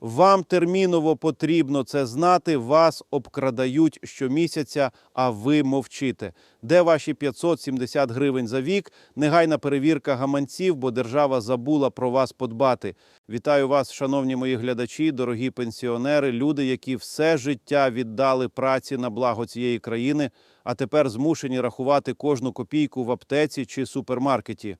Вам терміново потрібно це знати. Вас обкрадають щомісяця, а ви мовчите. Де ваші 570 гривень за вік? Негайна перевірка гаманців, бо держава забула про вас подбати. Вітаю вас, шановні мої глядачі, дорогі пенсіонери, люди, які все життя віддали праці на благо цієї країни, а тепер змушені рахувати кожну копійку в аптеці чи супермаркеті.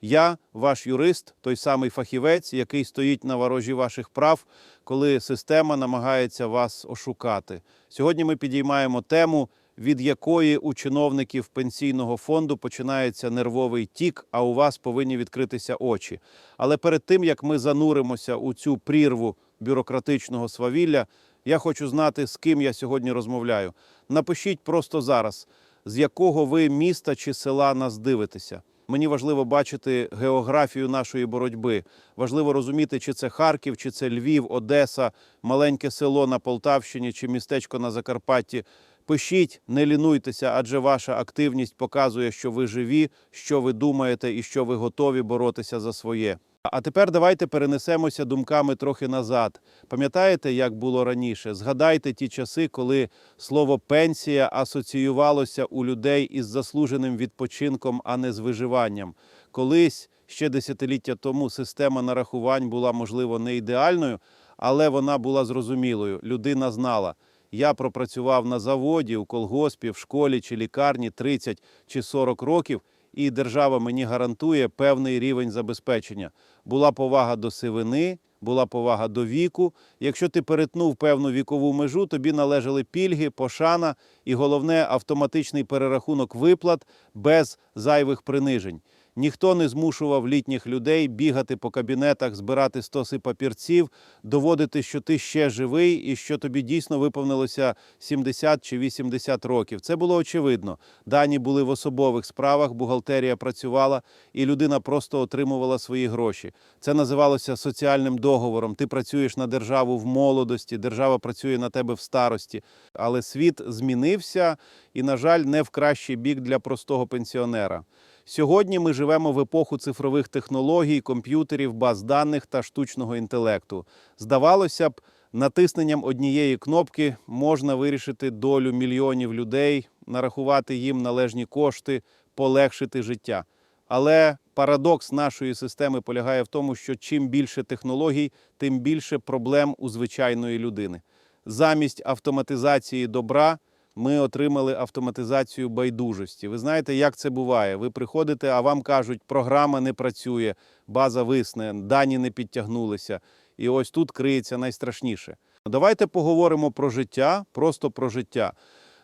Я, ваш юрист, той самий фахівець, який стоїть на ворожі ваших прав, коли система намагається вас ошукати. Сьогодні ми підіймаємо тему, від якої у чиновників пенсійного фонду починається нервовий тік, а у вас повинні відкритися очі. Але перед тим як ми зануримося у цю прірву бюрократичного свавілля, я хочу знати, з ким я сьогодні розмовляю. Напишіть просто зараз, з якого ви міста чи села нас дивитеся. Мені важливо бачити географію нашої боротьби. Важливо розуміти, чи це Харків, чи це Львів, Одеса, маленьке село на Полтавщині чи містечко на Закарпатті. Пишіть, не лінуйтеся, адже ваша активність показує, що ви живі, що ви думаєте і що ви готові боротися за своє. А тепер давайте перенесемося думками трохи назад. Пам'ятаєте, як було раніше? Згадайте ті часи, коли слово пенсія асоціювалося у людей із заслуженим відпочинком, а не з виживанням. Колись ще десятиліття тому система нарахувань була, можливо, не ідеальною, але вона була зрозумілою. Людина знала. Я пропрацював на заводі, у колгоспі, в школі чи лікарні 30 чи 40 років, і держава мені гарантує певний рівень забезпечення. Була повага до сивини, була повага до віку. Якщо ти перетнув певну вікову межу, тобі належали пільги, пошана і головне автоматичний перерахунок виплат без зайвих принижень. Ніхто не змушував літніх людей бігати по кабінетах, збирати стоси папірців, доводити, що ти ще живий і що тобі дійсно виповнилося 70 чи 80 років. Це було очевидно. Дані були в особових справах, бухгалтерія працювала, і людина просто отримувала свої гроші. Це називалося соціальним договором. Ти працюєш на державу в молодості, держава працює на тебе в старості. Але світ змінився і, на жаль, не в кращий бік для простого пенсіонера. Сьогодні ми живемо в епоху цифрових технологій, комп'ютерів, баз даних та штучного інтелекту. Здавалося б, натисненням однієї кнопки можна вирішити долю мільйонів людей, нарахувати їм належні кошти, полегшити життя. Але парадокс нашої системи полягає в тому, що чим більше технологій, тим більше проблем у звичайної людини. Замість автоматизації добра ми отримали автоматизацію байдужості. Ви знаєте, як це буває? Ви приходите, а вам кажуть, програма не працює, база висне, дані не підтягнулися. І ось тут криється найстрашніше. Давайте поговоримо про життя, просто про життя.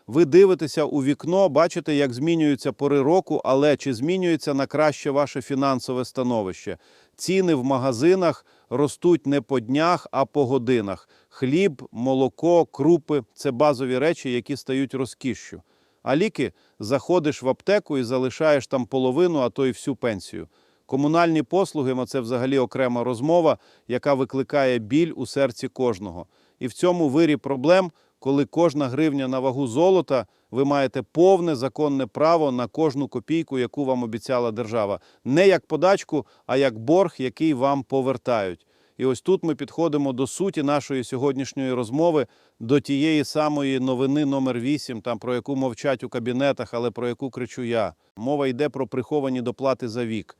Ви дивитеся у вікно, бачите, як змінюються пори року, але чи змінюється на краще ваше фінансове становище? Ціни в магазинах ростуть не по днях, а по годинах. Хліб, молоко, крупи це базові речі, які стають розкішшю. А ліки заходиш в аптеку і залишаєш там половину, а то й всю пенсію. Комунальні послуги ну, це взагалі окрема розмова, яка викликає біль у серці кожного. І в цьому вирі проблем, коли кожна гривня на вагу золота, ви маєте повне законне право на кожну копійку, яку вам обіцяла держава. Не як подачку, а як борг, який вам повертають. І ось тут ми підходимо до суті нашої сьогоднішньої розмови, до тієї самої новини номер 8, там про яку мовчать у кабінетах, але про яку кричу я. Мова йде про приховані доплати за вік.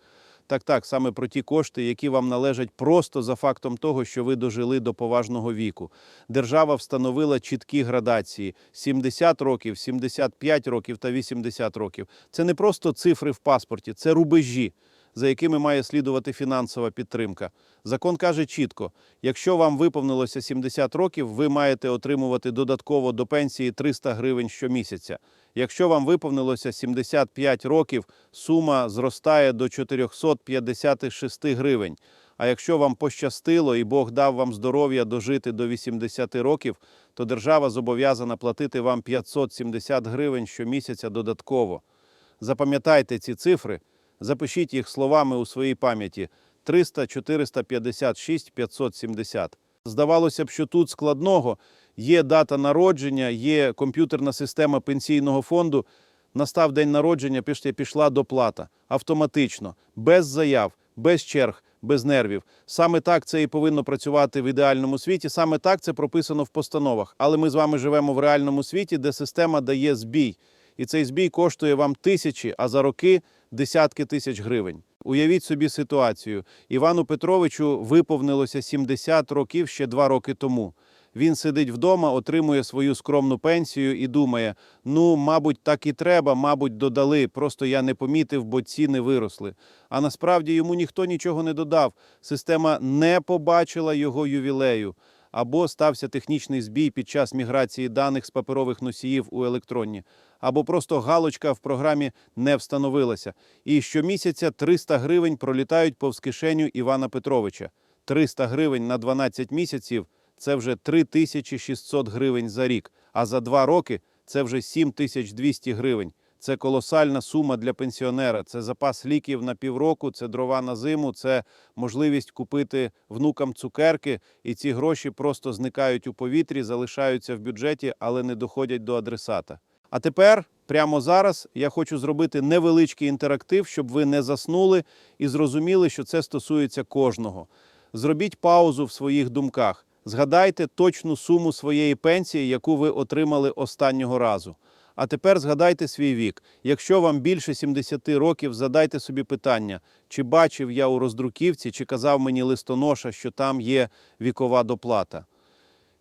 Так, так, саме про ті кошти, які вам належать просто за фактом того, що ви дожили до поважного віку. Держава встановила чіткі градації: 70 років, 75 років та 80 років. Це не просто цифри в паспорті, це рубежі, за якими має слідувати фінансова підтримка. Закон каже чітко: якщо вам виповнилося 70 років, ви маєте отримувати додатково до пенсії 300 гривень щомісяця. Якщо вам виповнилося 75 років, сума зростає до 456 гривень. А якщо вам пощастило і Бог дав вам здоров'я дожити до 80 років, то держава зобов'язана платити вам 570 гривень щомісяця додатково. Запам'ятайте ці цифри, запишіть їх словами у своїй пам'яті 300, 456, 570. Здавалося б, що тут складного є дата народження, є комп'ютерна система пенсійного фонду. Настав день народження, пішла, доплата автоматично, без заяв, без черг, без нервів. Саме так це і повинно працювати в ідеальному світі. Саме так це прописано в постановах. Але ми з вами живемо в реальному світі, де система дає збій. І цей збій коштує вам тисячі, а за роки десятки тисяч гривень. Уявіть собі ситуацію. Івану Петровичу виповнилося 70 років ще два роки тому. Він сидить вдома, отримує свою скромну пенсію і думає: ну, мабуть, так і треба, мабуть, додали. Просто я не помітив, бо ціни виросли. А насправді йому ніхто нічого не додав. Система не побачила його ювілею. Або стався технічний збій під час міграції даних з паперових носіїв у електронні, або просто галочка в програмі не встановилася. І щомісяця 300 гривень пролітають повз кишеню Івана Петровича. 300 гривень на 12 місяців це вже 3600 гривень за рік, а за два роки це вже 7200 гривень. Це колосальна сума для пенсіонера. Це запас ліків на півроку, це дрова на зиму, це можливість купити внукам цукерки, і ці гроші просто зникають у повітрі, залишаються в бюджеті, але не доходять до адресата. А тепер, прямо зараз, я хочу зробити невеличкий інтерактив, щоб ви не заснули і зрозуміли, що це стосується кожного. Зробіть паузу в своїх думках. Згадайте точну суму своєї пенсії, яку ви отримали останнього разу. А тепер згадайте свій вік. Якщо вам більше 70 років, задайте собі питання, чи бачив я у роздруківці, чи казав мені листоноша, що там є вікова доплата.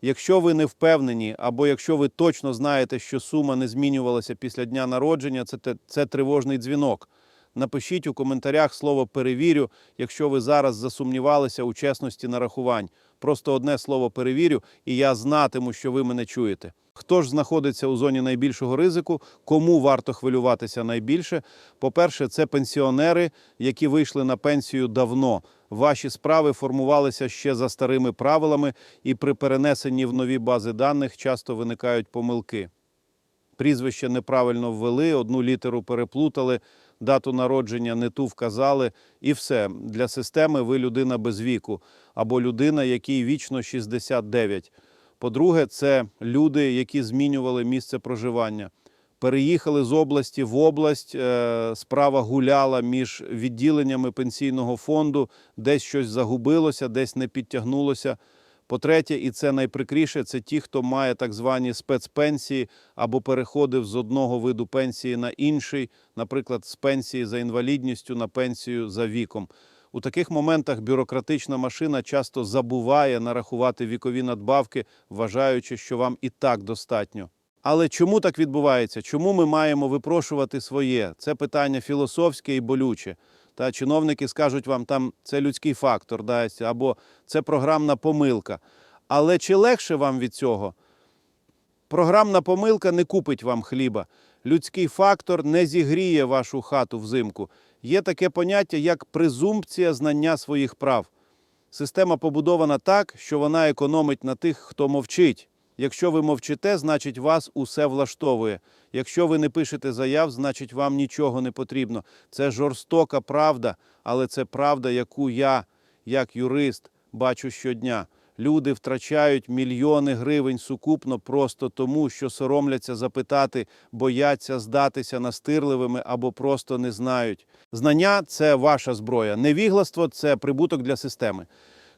Якщо ви не впевнені, або якщо ви точно знаєте, що сума не змінювалася після дня народження, це, це тривожний дзвінок. Напишіть у коментарях слово перевірю, якщо ви зараз засумнівалися у чесності нарахувань. Просто одне слово перевірю, і я знатиму, що ви мене чуєте. Хто ж знаходиться у зоні найбільшого ризику? Кому варто хвилюватися найбільше? По-перше, це пенсіонери, які вийшли на пенсію давно. Ваші справи формувалися ще за старими правилами, і при перенесенні в нові бази даних часто виникають помилки. Прізвище неправильно ввели, одну літеру переплутали, дату народження не ту вказали, і все. Для системи ви людина без віку або людина, якій вічно 69. По-друге, це люди, які змінювали місце проживання. Переїхали з області в область, е, справа гуляла між відділеннями пенсійного фонду, десь щось загубилося, десь не підтягнулося. По-третє, і це найприкріше, це ті, хто має так звані спецпенсії або переходив з одного виду пенсії на інший, наприклад, з пенсії за інвалідністю на пенсію за віком. У таких моментах бюрократична машина часто забуває нарахувати вікові надбавки, вважаючи, що вам і так достатньо. Але чому так відбувається? Чому ми маємо випрошувати своє? Це питання філософське і болюче. Та чиновники скажуть вам, там це людський фактор, дасть, або це програмна помилка. Але чи легше вам від цього? Програмна помилка не купить вам хліба. Людський фактор не зігріє вашу хату взимку. Є таке поняття, як презумпція знання своїх прав. Система побудована так, що вона економить на тих, хто мовчить. Якщо ви мовчите, значить вас усе влаштовує. Якщо ви не пишете заяв, значить вам нічого не потрібно. Це жорстока правда, але це правда, яку я, як юрист, бачу щодня. Люди втрачають мільйони гривень сукупно просто тому, що соромляться запитати, бояться здатися настирливими або просто не знають. Знання це ваша зброя. Невігластво це прибуток для системи.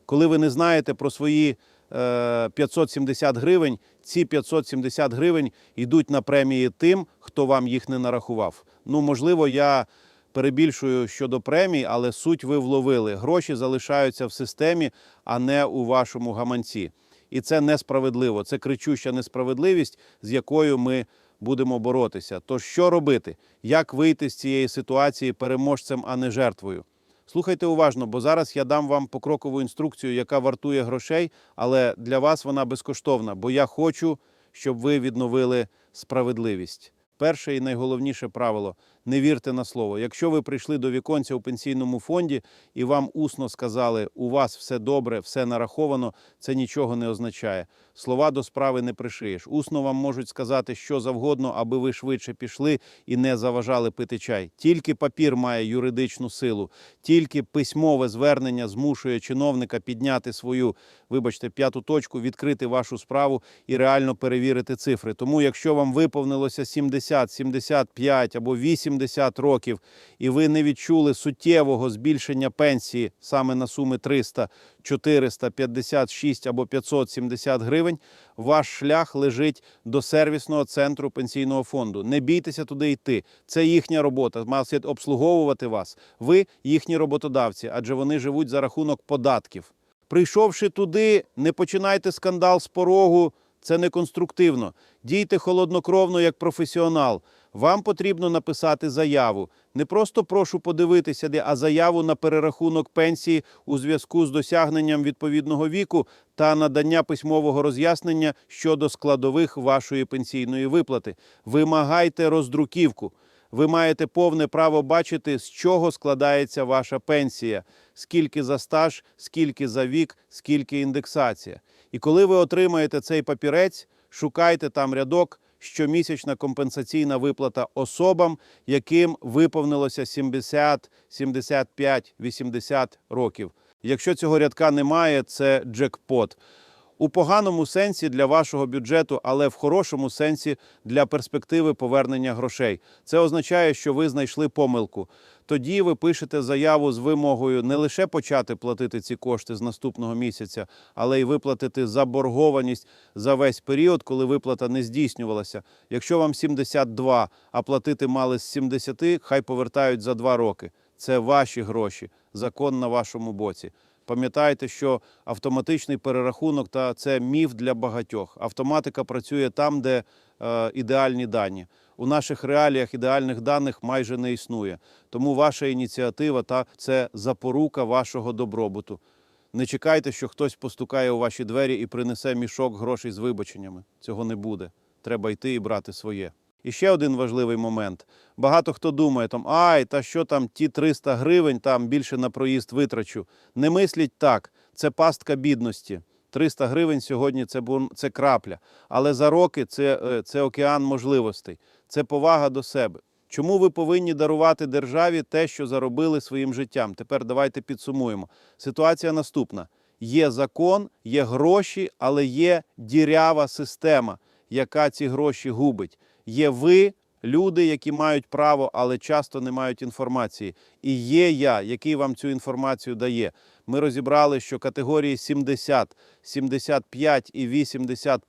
Коли ви не знаєте про свої е, 570 гривень, ці 570 гривень йдуть на премії тим, хто вам їх не нарахував. Ну, можливо, я перебільшую щодо премій, але суть ви вловили. Гроші залишаються в системі, а не у вашому гаманці. І це несправедливо. Це кричуща несправедливість, з якою ми будемо боротися. Тож що робити? Як вийти з цієї ситуації переможцем, а не жертвою? Слухайте уважно, бо зараз я дам вам покрокову інструкцію, яка вартує грошей, але для вас вона безкоштовна, бо я хочу, щоб ви відновили справедливість. Перше і найголовніше правило не вірте на слово. Якщо ви прийшли до віконця у пенсійному фонді і вам усно сказали, у вас все добре, все нараховано, це нічого не означає. Слова до справи не пришиєш. Усно вам можуть сказати що завгодно, аби ви швидше пішли і не заважали пити чай. Тільки папір має юридичну силу, тільки письмове звернення змушує чиновника підняти свою, вибачте, п'яту точку, відкрити вашу справу і реально перевірити цифри. Тому, якщо вам виповнилося 70, 70, 75 або 80 років, і ви не відчули суттєвого збільшення пенсії саме на суми 300, 400, 56 або 570 гривень, ваш шлях лежить до сервісного центру пенсійного фонду. Не бійтеся туди йти. Це їхня робота. Мають обслуговувати вас. Ви їхні роботодавці, адже вони живуть за рахунок податків. Прийшовши туди, не починайте скандал з порогу. Це не конструктивно. Дійте холоднокровно як професіонал. Вам потрібно написати заяву. Не просто прошу подивитися, де, а заяву на перерахунок пенсії у зв'язку з досягненням відповідного віку та надання письмового роз'яснення щодо складових вашої пенсійної виплати. Вимагайте роздруківку. Ви маєте повне право бачити, з чого складається ваша пенсія, скільки за стаж, скільки за вік, скільки індексація. І коли ви отримаєте цей папірець, шукайте там рядок щомісячна компенсаційна виплата особам, яким виповнилося 70, 75, 80 років. Якщо цього рядка немає, це джекпот. У поганому сенсі для вашого бюджету, але в хорошому сенсі для перспективи повернення грошей. Це означає, що ви знайшли помилку. Тоді ви пишете заяву з вимогою не лише почати платити ці кошти з наступного місяця, але й виплатити заборгованість за весь період, коли виплата не здійснювалася. Якщо вам 72, а платити мали з 70, хай повертають за 2 роки. Це ваші гроші, закон на вашому боці. Пам'ятайте, що автоматичний перерахунок та це міф для багатьох. Автоматика працює там, де е, ідеальні дані. У наших реаліях ідеальних даних майже не існує. Тому ваша ініціатива та це запорука вашого добробуту. Не чекайте, що хтось постукає у ваші двері і принесе мішок грошей з вибаченнями. Цього не буде. Треба йти і брати своє. І ще один важливий момент. Багато хто думає, там, ай, та що там ті 300 гривень там більше на проїзд витрачу. Не мисліть так, це пастка бідності. 300 гривень сьогодні це, це крапля. Але за роки це, е, це океан можливостей, це повага до себе. Чому ви повинні дарувати державі те, що заробили своїм життям? Тепер давайте підсумуємо. Ситуація наступна: є закон, є гроші, але є дірява система, яка ці гроші губить. Є ви, люди, які мають право, але часто не мають інформації. І є я, який вам цю інформацію дає. Ми розібрали, що категорії 70, 75 і 80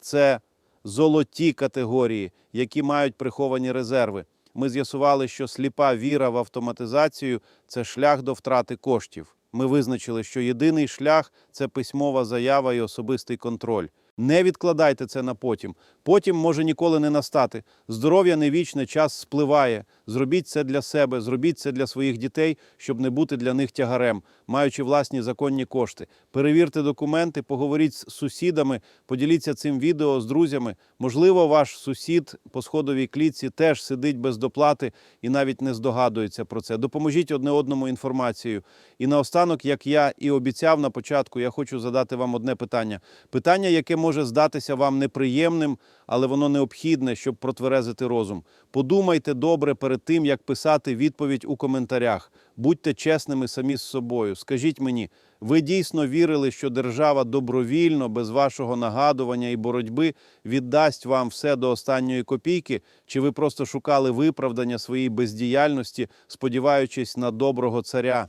це золоті категорії, які мають приховані резерви. Ми з'ясували, що сліпа віра в автоматизацію це шлях до втрати коштів. Ми визначили, що єдиний шлях це письмова заява і особистий контроль. Не відкладайте це на потім. Потім може ніколи не настати. Здоров'я не вічне, час спливає. Зробіть це для себе, зробіть це для своїх дітей, щоб не бути для них тягарем, маючи власні законні кошти. Перевірте документи, поговоріть з сусідами, поділіться цим відео з друзями. Можливо, ваш сусід по сходовій клітці теж сидить без доплати і навіть не здогадується про це. Допоможіть одне одному інформацією. І наостанок, як я і обіцяв на початку, я хочу задати вам одне питання. Питання, яке може здатися вам неприємним, але воно необхідне, щоб протверезити розум. Подумайте добре перед тим, як писати відповідь у коментарях. Будьте чесними самі з собою. Скажіть мені, ви дійсно вірили, що держава добровільно, без вашого нагадування і боротьби віддасть вам все до останньої копійки? Чи ви просто шукали виправдання своїй бездіяльності, сподіваючись на доброго царя?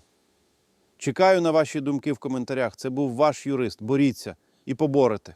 Чекаю на ваші думки в коментарях. Це був ваш юрист. Боріться і поборете.